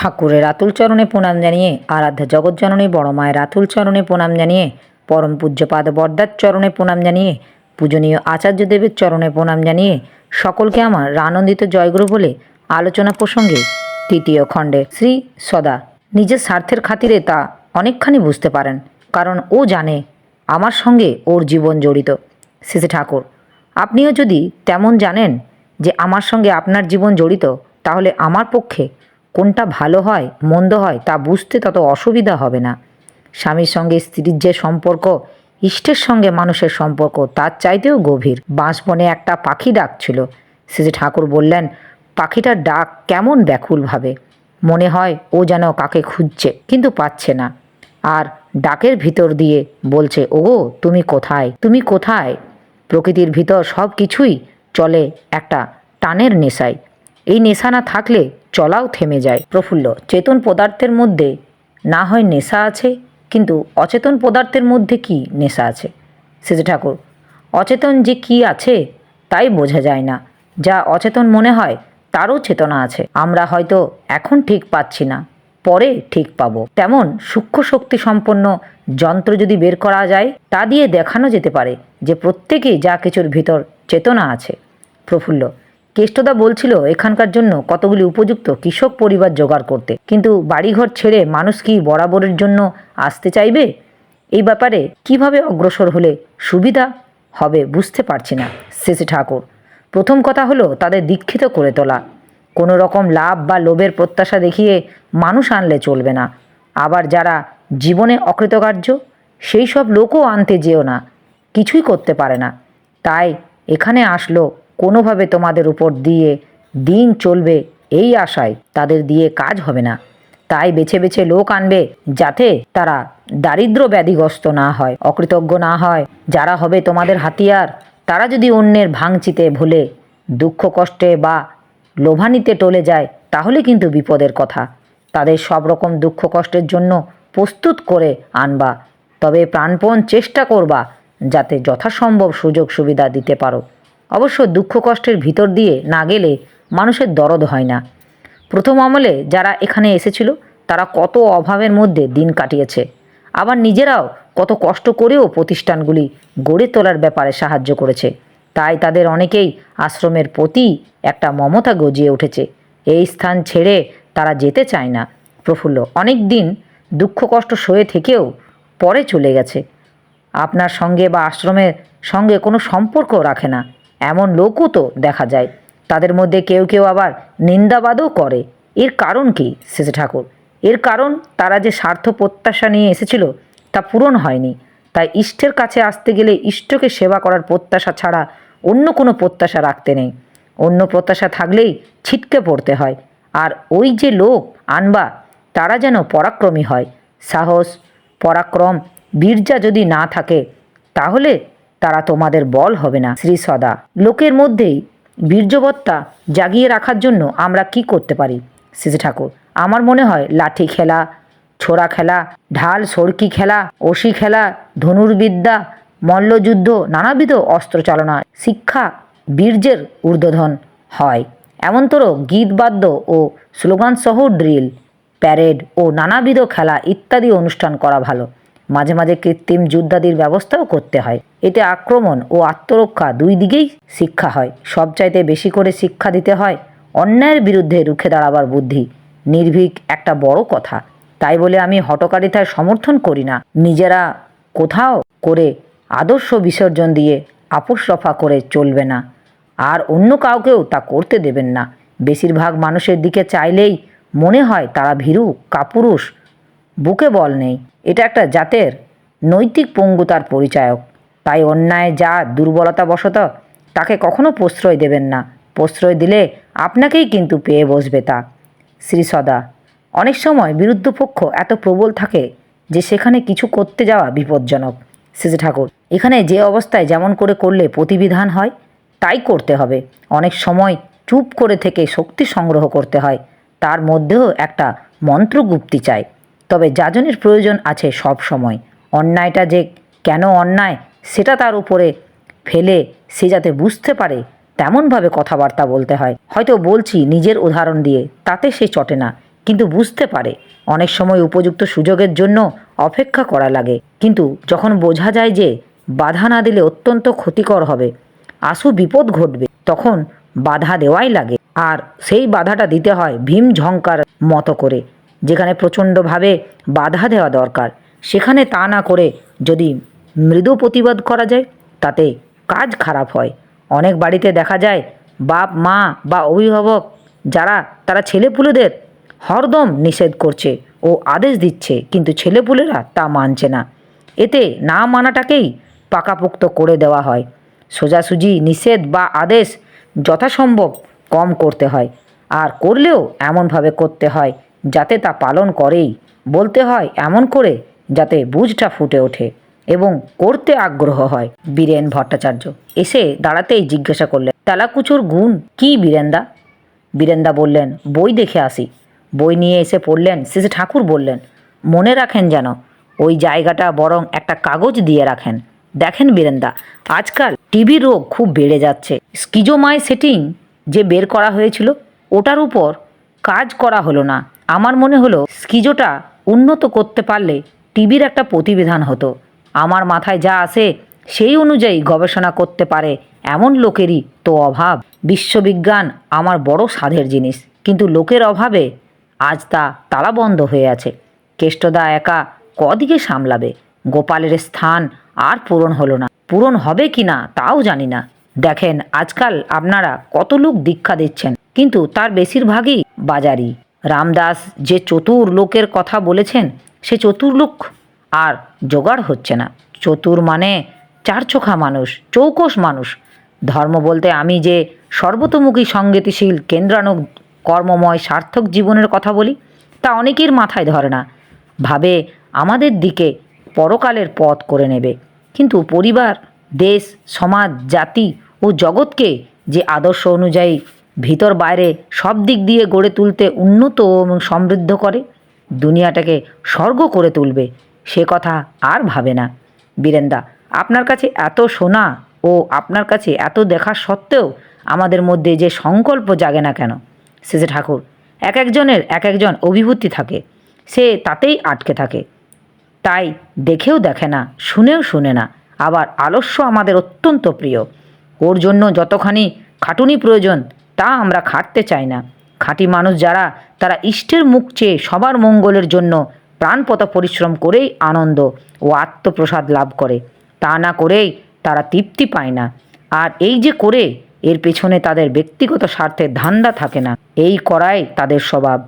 ঠাকুরের রাতুল চরণে প্রণাম জানিয়ে আরাধ্যা জগৎজননী বড় মায়ের রাতুল চরণে প্রণাম জানিয়ে, পরম পূজ্যপাদ বরদার চরণে প্রণাম জানিয়ে, পূজনীয় আচার্যদেবের চরণে প্রণাম জানিয়ে সকলকে আমার আনন্দিত জয়গুরু বলে আলোচনা প্রসঙ্গে তৃতীয় খণ্ডে শ্রী সদা নিজের স্বার্থের খাতিরে তা অনেকখানি বুঝতে পারেন, কারণ ও জানে আমার সঙ্গে ওর জীবন জড়িত। শ্রী ঠাকুর, আপনিও যদি তেমন জানেন যে আমার সঙ্গে আপনার জীবন জড়িত, তাহলে আমার পক্ষে কোনটা ভালো হয়, মন্দ হয়, তা বুঝতে তত অসুবিধা হবে না। স্বামীর সঙ্গে স্ত্রীর যে সম্পর্ক, ইষ্টের সঙ্গে মানুষের সম্পর্ক, তার চাইতেও গভীর। বাঁশবনে একটা পাখি ডাক ডাকছিল শ্রী ঠাকুর বললেন, পাখিটার ডাক কেমন ব্যাকুলভাবে মনে হয় ও যেন কাকে খুঁজছে, কিন্তু পাচ্ছে না। আর ডাকের ভিতর দিয়ে বলছে, ওগো, তুমি কোথায়? তুমি কোথায়? প্রকৃতির ভিতর সব কিছুই চলে একটা টানের নেশায়। এই নেশা না থাকলে চলাও থেমে যায়। প্রফুল্ল, চেতন পদার্থের মধ্যে না হয় নেশা আছে, কিন্তু অচেতন পদার্থের মধ্যে কি নেশা আছে? সেজে ঠাকুর, অচেতন যে কি আছে তাই বোঝা যায় না। যা অচেতন মনে হয় তারও চেতনা আছে। আমরা হয়তো এখন ঠিক পাচ্ছি না, পরে ঠিক পাবো। তেমন সূক্ষ্ম শক্তি সম্পন্ন যন্ত্র যদি বের করা যায়, তা দিয়ে দেখানো যেতে পারে যে প্রত্যেকেই যা কিছুর ভিতর চেতনা আছে। প্রফুল্ল কেষ্টদা বলছিল, এখানকার জন্য কতগুলি উপযুক্ত কৃষক পরিবার জোগাড় করতে। কিন্তু বাড়িঘর ছেড়ে মানুষ কি বরাবরের জন্য আসতে চাইবে? এই ব্যাপারে কীভাবে অগ্রসর হলে সুবিধা হবে বুঝতে পারছি না, শেষে ঠাকুর। প্রথম কথা হলো তাদের দীক্ষিত করে তোলা। কোনো রকম লাভ বা লোভের প্রত্যাশা দেখিয়ে মানুষ আনলে চলবে না। আবার যারা জীবনে অকৃতকার্য, সেই সব লোকও আনতে যেও না। কিছুই করতে পারে না। তাই এখানে আসলো কোনোভাবে তোমাদের উপর দিয়ে দিন চলবে এই আশায় তাদের দিয়ে কাজ হবে না। তাই বেছে বেছে লোক আনবে যাতে তারা দারিদ্র ব্যাধিগ্রস্ত না হয়, অকৃতজ্ঞ না হয়। যারা হবে তোমাদের হাতিয়ার, তারা যদি অন্যের ভাঙচিতে ভুলে, দুঃখ কষ্টে বা লোভানিতে টলে যায়, তাহলে কিন্তু বিপদের কথা। তাদের সব রকম দুঃখ কষ্টের জন্য প্রস্তুত করে আনবা, তবে প্রাণপণ চেষ্টা করবা যাতে যথাসম্ভব সুযোগ সুবিধা দিতে পারো। অবশ্য দুঃখ কষ্টের ভিতর দিয়ে না গেলে মানুষের দরদ হয় না। প্রথম আমলে যারা এখানে এসেছিল, তারা কত অভাবের মধ্যে দিন কাটিয়েছে। আবার নিজেরাও কত কষ্ট করেও প্রতিষ্ঠানগুলি গড়ে তোলার ব্যাপারে সাহায্য করেছে। তাই তাদের অনেকেই আশ্রমের প্রতি একটা মমতা গজিয়ে উঠেছে। এই স্থান ছেড়ে তারা যেতে চায় না। প্রফুল্ল, অনেক দিন দুঃখ কষ্ট সয়ে থেকেও পরে চলে গেছে। আপনার সঙ্গে বা আশ্রমের সঙ্গে কোনো সম্পর্ক রাখে না। এমন লোকও তো দেখা যায়। তাদের মধ্যে কেউ কেউ আবার নিন্দাবাদও করে। এর কারণ কি, শেষে ঠাকুর? এর কারণ, তারা যে স্বার্থ প্রত্যাশা নিয়ে এসেছিল, তা পূরণ হয়নি। তাই ইষ্টের কাছে আসতে গেলে ইষ্টকে সেবা করার প্রত্যাশা ছাড়া অন্য কোনো প্রত্যাশা রাখতে নেই। অন্য প্রত্যাশা থাকলেই ছিটকে পড়তে হয়। আর ওই যে লোক আনবা, তারা যেন পরাক্রমী হয়। সাহস, পরাক্রম, বীর্যা যদি না থাকে, তাহলে তারা তোমাদের বল হবে না, শ্রী সদা। লোকের মধ্যেই বীর্যবত্তা জাগিয়ে রাখার জন্য আমরা কি করতে পারি? শ্রী ঠাকুর, আমার মনে হয় লাঠি খেলা, ছোড়া খেলা, ঢাল সড়কি খেলা ওসি খেলা, ধনুর্বিদ্যা, মল্লযুদ্ধ, নানাবিধ অস্ত্র চালনা, শিক্ষা বীর্যের ঊর্ধ্বধন হয়। এমনতর গীতবাদ্য ও স্লোগানসহ ড্রিল, প্যারেড ও নানাবিধ খেলা ইত্যাদি অনুষ্ঠান করা ভালো। মাঝে মাঝে কৃত্রিম যুদ্ধাদির ব্যবস্থাও করতে হয়। এতে আক্রমণ ও আত্মরক্ষা দুই দিকেই শিক্ষা হয়। সবচাইতে বেশি করে শিক্ষা দিতে হয় অন্যায়ের বিরুদ্ধে রুখে দাঁড়াবার বুদ্ধি। নির্ভীক একটা বড় কথা। তাই বলে আমি হটকারিতার সমর্থন করি না। নিজেরা কোথাও করে আদর্শ বিসর্জন দিয়ে আপোষ রফা করে চলবে না। আর অন্য কাউকেও তা করতে দেবেন না। বেশিরভাগ মানুষের দিকে চাইলেই মনে হয় তারা ভীরু, কাপুরুষ, বুকে বল নেই। এটা একটা জাতের নৈতিক পঙ্গুতার পরিচায়ক। তাই অন্যায় যা দুর্বলতা বশত তাকে কখনো প্রশ্রয় দেবেন না। প্রশ্রয় দিলে আপনাকেই কিন্তু পেয়ে বসবে তা। শ্রী সদা, অনেক সময় বিরুদ্ধপক্ষ এত প্রবল থাকে যে সেখানে কিছু করতে যাওয়া বিপজ্জনক। শ্রী ঠাকুর, এখানে যে অবস্থায় যেমন করে করলে প্রতিবিধান হয়, তাই করতে হবে। অনেক সময় চুপ করে থেকে শক্তি সংগ্রহ করতে হয়। তার মধ্যেও একটা মন্ত্রগুপ্তি চাই। তবে যাজনের প্রয়োজন আছে সব সময়। অন্যায়টা যে কেন অন্যায়, সেটা তার উপরে ফেলে সে যাতে বুঝতে পারে, তেমনভাবে কথাবার্তা বলতে হয়। হয়তো বলছি নিজের উদাহরণ দিয়ে, তাতে সে চটে না, কিন্তু বুঝতে পারে। অনেক সময় উপযুক্ত সুযোগের জন্য অপেক্ষা করা লাগে। কিন্তু যখন বোঝা যায় যে বাধা না দিলে অত্যন্ত ক্ষতিকর হবে, আশু বিপদ ঘটবে, তখন বাধা দেওয়াই লাগে। আর সেই বাধাটা দিতে হয় ভীম ঝঙ্কার মতো করে। যেখানে প্রচণ্ডভাবে বাধা দেওয়া দরকার, সেখানে তা না করে যদি মৃদু প্রতিবাদ করা যায়, তাতে কাজ খারাপ হয়। অনেক বাড়িতে দেখা যায় বাপ, মা বা অভিভাবক যারা, তারা ছেলেপুলেদের হরদম নিষেধ করছে ও আদেশ দিচ্ছে, কিন্তু ছেলেপুলেরা তা মানছে না। এতে না মানাটাকেই পাকাপোক্ত করে দেওয়া হয়। সোজাসুজি নিষেধ বা আদেশ যথাসম্ভব কম করতে হয়, আর করলেও এমনভাবে করতে হয় যাতে তা পালন করেই। বলতে হয় এমন করে যাতে বুঝটা ফুটে ওঠে এবং করতে আগ্রহ হয়, বীরেন ভট্টাচার্য। এসে দাঁড়াতেই জিজ্ঞাসা করলেন, তেলাকুচুর গুণ কি বীরেন্দা? বীরেন্দা বললেন, বই দেখে আসি। বই নিয়ে এসে পড়লেন, শেষে ঠাকুর বললেন, মনে রাখেন যেন, ওই জায়গাটা বরং একটা কাগজ দিয়ে রাখেন। দেখেন বীরেন্দা, আজকাল টিবি রোগ খুব বেড়ে যাচ্ছে। স্কিজোমাই সেটিং যে বের করা হয়েছিল, ওটার উপর কাজ করা হলো না। আমার মনে হলো স্কিজোটা উন্নত করতে পারলে টিবির একটা প্রতিবিধান হতো। আমার মাথায় যা আসে সেই অনুযায়ী গবেষণা করতে পারে এমন লোকেরই তো অভাব। বিশ্ববিজ্ঞান আমার বড় সাধের জিনিস, কিন্তু লোকের অভাবে আজ তা তালাবন্ধ হয়ে আছে। কেষ্টদা একা কদিকে সামলাবে? গোপালের স্থান আর পূরণ হলো না। পূরণ হবে কি না তাও জানি না। দেখেন, আজকাল আপনারা কত লোক দীক্ষা দিচ্ছেন, কিন্তু তার বেশিরভাগই বাজারি। রামদাস যে চতুর লোকের কথা বলেছেন, সে চতুর লোক আর জোগাড় হচ্ছে না। চতুর মানে চারচোখা মানুষ চৌকস মানুষ। ধর্ম বলতে আমি যে সর্বতোমুখী সঙ্গীতিশীল কেন্দ্রাণু কর্মময়, সার্থক জীবনের কথা বলি, তা অনেকের মাথায় ধরে না। ভাবে আমাদের দিকে পরকালের পথ করে নেবে। কিন্তু পরিবার, দেশ, সমাজ, জাতি ও জগৎকে যে আদর্শ অনুযায়ী ভিতর বাইরে সব দিক দিয়ে গড়ে তুলতে উন্নত এবং সমৃদ্ধ করে। দুনিয়াটাকে স্বর্গ করে তুলবে, সে কথা আর ভাবে না। বীরেন্দা, আপনার কাছে এত শোনা ও আপনার কাছে এত দেখা সত্ত্বেও আমাদের মধ্যে যে সংকল্প জাগে না কেন? শেষে ঠাকুর, এক একজনের এক একজন অভিভূতি থাকে, সে তাতেই আটকে থাকে। তাই দেখেও দেখে না, শুনেও শুনে না, আবার আলস্য আমাদের অত্যন্ত প্রিয়। ওর জন্য যতখানি খাটুনি প্রয়োজন তা আমরা খাটতে চাই না। খাঁটি মানুষ যারা, তারা ইষ্টের মুখ চেয়ে সবার মঙ্গলের জন্য প্রাণপত পরিশ্রম করেই আনন্দ ও আত্মপ্রসাদ লাভ করে। তা না করেই তারা তৃপ্তি পায় না। আর এই যে করে, এর পেছনে তাদের ব্যক্তিগত স্বার্থের ধান্দা থাকে না। এই করাই তাদের স্বভাব।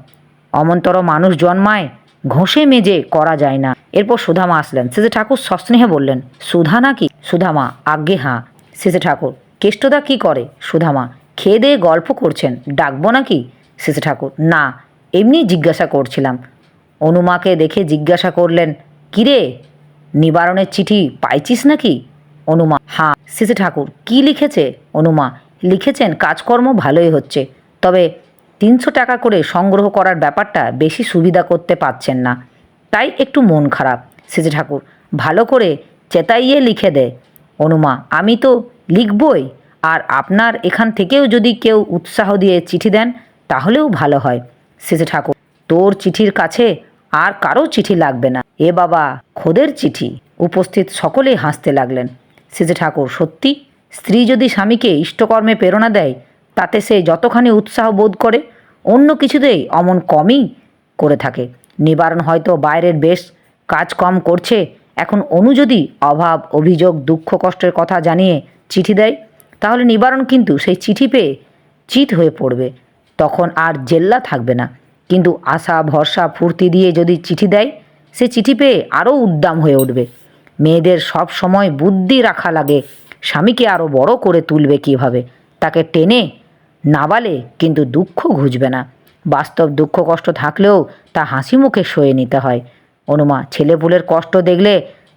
অমন্তর মানুষ জন্মায়, ঘষে মেজে করা যায় না। এরপর সুধামা আসলেন। শেষে ঠাকুর, সস্নেহে বললেন, সুধা নাকি? সুধামা, আজ্ঞে হাঁ। শেষে ঠাকুর, কেষ্টদা কি করে? সুধামা খেয়ে দিয়ে গল্প করছেন। ডাকবো নাকি? শেষে ঠাকুর। না, এমনি জিজ্ঞাসা করছিলাম। অনুমাকে দেখে জিজ্ঞাসা করলেন, কিরে, নিবারণের চিঠি পাইছিস নাকি? অনুমা হ্যাঁ। শেষে ঠাকুর, কি লিখেছে? অনুমা, লিখেছেন কাজকর্ম ভালোই হচ্ছে, তবে তিনশো টাকা করে সংগ্রহ করার ব্যাপারটা বেশি সুবিধা করতে পারছেন না। তাই একটু মন খারাপ। সেজে ঠাকুর, ভালো করে চেতাইয়ে লিখে দে। অনুমা, আমি তো লিখবই। আর আপনার এখান থেকেও যদি কেউ উৎসাহ দিয়ে চিঠি দেন, তাহলেও ভালো হয়। শেষে ঠাকুর, তোর চিঠির কাছে আর কারও চিঠি লাগবে না। এ বাবা, খোদের চিঠি। উপস্থিত সকলেই হাসতে লাগলেন। শেষে ঠাকুর, সত্যি? স্ত্রী যদি স্বামীকে ইষ্টকর্মে প্রেরণা দেয়, তাতে সে যতখানি উৎসাহ বোধ করে, অন্য কিছুতেই অমন কমই করে থাকে। নিবারণ হয়তো বাইরের বেশ, কাজ কম করছে। এখন অনু যদি অভাব, অভিযোগ, দুঃখ, কষ্টের কথা জানিয়ে চিঠি দেয় তাহলে নিবারণ কিন্তু সেই চিঠি পেয়ে চিত হয়ে পড়বে। তখন আর জেল্লা থাকবে না। কিন্তু আশা, ভরসা, ফুর্তি দিয়ে যদি চিঠি দেয়, সে চিঠি পেয়ে আরও উদ্দাম হয়ে উঠবে। মেয়েদের সব সময় বুদ্ধি রাখা লাগে। স্বামীকে আরও বড় করে তুলবে কীভাবে? তাকে টেনে নাবালে কিন্তু দুঃখ ঘুচবে না। বাস্তব দুঃখ কষ্ট থাকলেও তা হাসি মুখে সয়ে নিতে হয়। অনুমা ছেলেপুলের কষ্ট দেখলে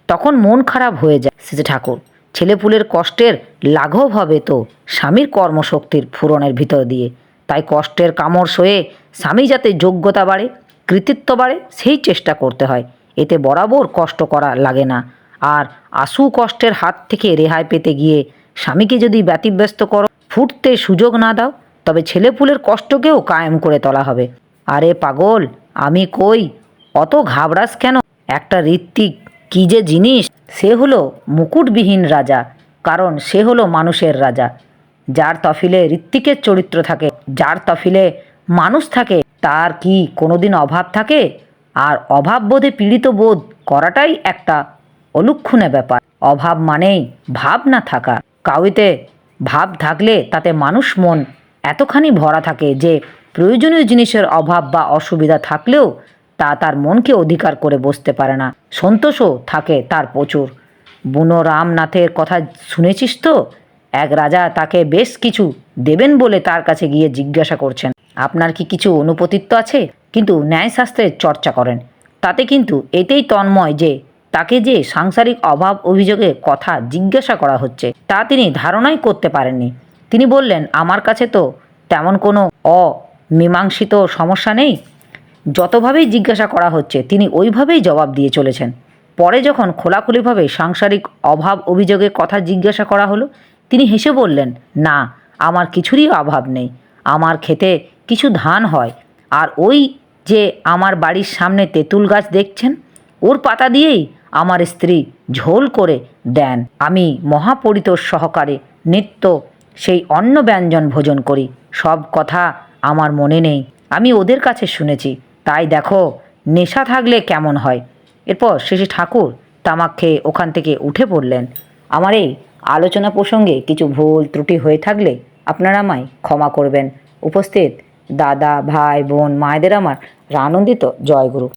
তখন মন খারাপ হয়ে যায়। সেজে ঠাকুর ছেলেপুলের কষ্টের লাঘব হবে তো স্বামীর কর্মশক্তির ফুরনের ভিতর দিয়ে। তাই কষ্টের কামড় সয়ে স্বামী যাতে যোগ্যতা বাড়ে, কৃতিত্ব বাড়ে, সেই চেষ্টা করতে হয়। এতে বরাবর কষ্ট করা লাগে না। আর আশু কষ্টের হাত থেকে রেহাই পেতে গিয়ে স্বামীকে যদি ব্যতিব্যস্ত করো, ফুটতে সুযোগ না দাও, তবে ছেলেপুলের কষ্টকেও কায়েম করে তোলা হবে। আরে পাগল, আমি কই? অত ঘাবড়াস কেন? একটা ঋত্বিক কি যে জিনিস? সে হলো মুকুটবিহীন রাজা, কারণ সে হলো মানুষের রাজা। যার তফিলে ঋত্বিকের চরিত্র থাকে, যার তফিলে মানুষ থাকে, তার কি কোনোদিন অভাব থাকে? আর অভাব বোধে পীড়িত বোধ করাটাই একটা অলুক্ষণে ব্যাপার। অভাব মানেই ভাব না থাকা। কাউতে ভাব থাকলে তাতে মানুষ মন এতখানি ভরা থাকে যে প্রয়োজনীয় জিনিসের অভাব বা অসুবিধা থাকলেও তা তার মনকে অধিকার করে বসতে পারে না। সন্তোষও থাকে তার প্রচুর। বুনো রামনাথের কথা শুনেছিস তো? এক রাজা তাকে বেশ কিছু দেবেন বলে তার কাছে গিয়ে জিজ্ঞাসা করছেন। আপনার কি কিছু অনুপতিত্ব আছে? কিন্তু ন্যায়শাস্ত্রের চর্চা করেন। তাতে কিন্তু এতেই তন্ময় যে তাকে যে সাংসারিক অভাব অভিযোগে কথা জিজ্ঞাসা করা হচ্ছে, তা তিনি ধারণাই করতে পারেননি। তিনি বললেন, আমার কাছে তো তেমন কোনো অমীমাংসিত সমস্যা নেই। যতভাবেই জিজ্ঞাসা করা হচ্ছে, তিনি ওইভাবেই জবাব দিয়ে চলেছেন। পরে যখন খোলাখুলিভাবে সাংসারিক অভাব অভিযোগের কথা জিজ্ঞাসা করা হলো, তিনি হেসে বললেন, না, আমার কিছুরই অভাব নেই। আমার খেতে কিছু ধান হয়। আর ওই যে আমার বাড়ির সামনে তেঁতুল গাছ দেখছেন, ওর পাতা দিয়েই আমার স্ত্রী ঝোল করে দেন। আমি মহাপরিতোষ সহকারে নিত্য সেই অন্ন ব্যঞ্জন ভোজন করি। সব কথা আমার মনে নেই। আমি ওদের কাছে শুনেছি। তাই দেখো, নেশা থাকলে কেমন হয়? এরপর শেষে ঠাকুর তামাক খেয়ে ওখান থেকে উঠে পড়লেন। আমার এই আলোচনা প্রসঙ্গে কিছু ভুল ত্রুটি হয়ে থাকলে আপনারা আমায় ক্ষমা করবেন। উপস্থিত দাদা, ভাই, বোন, মায়েদের আমার আনন্দিত জয়গুরু।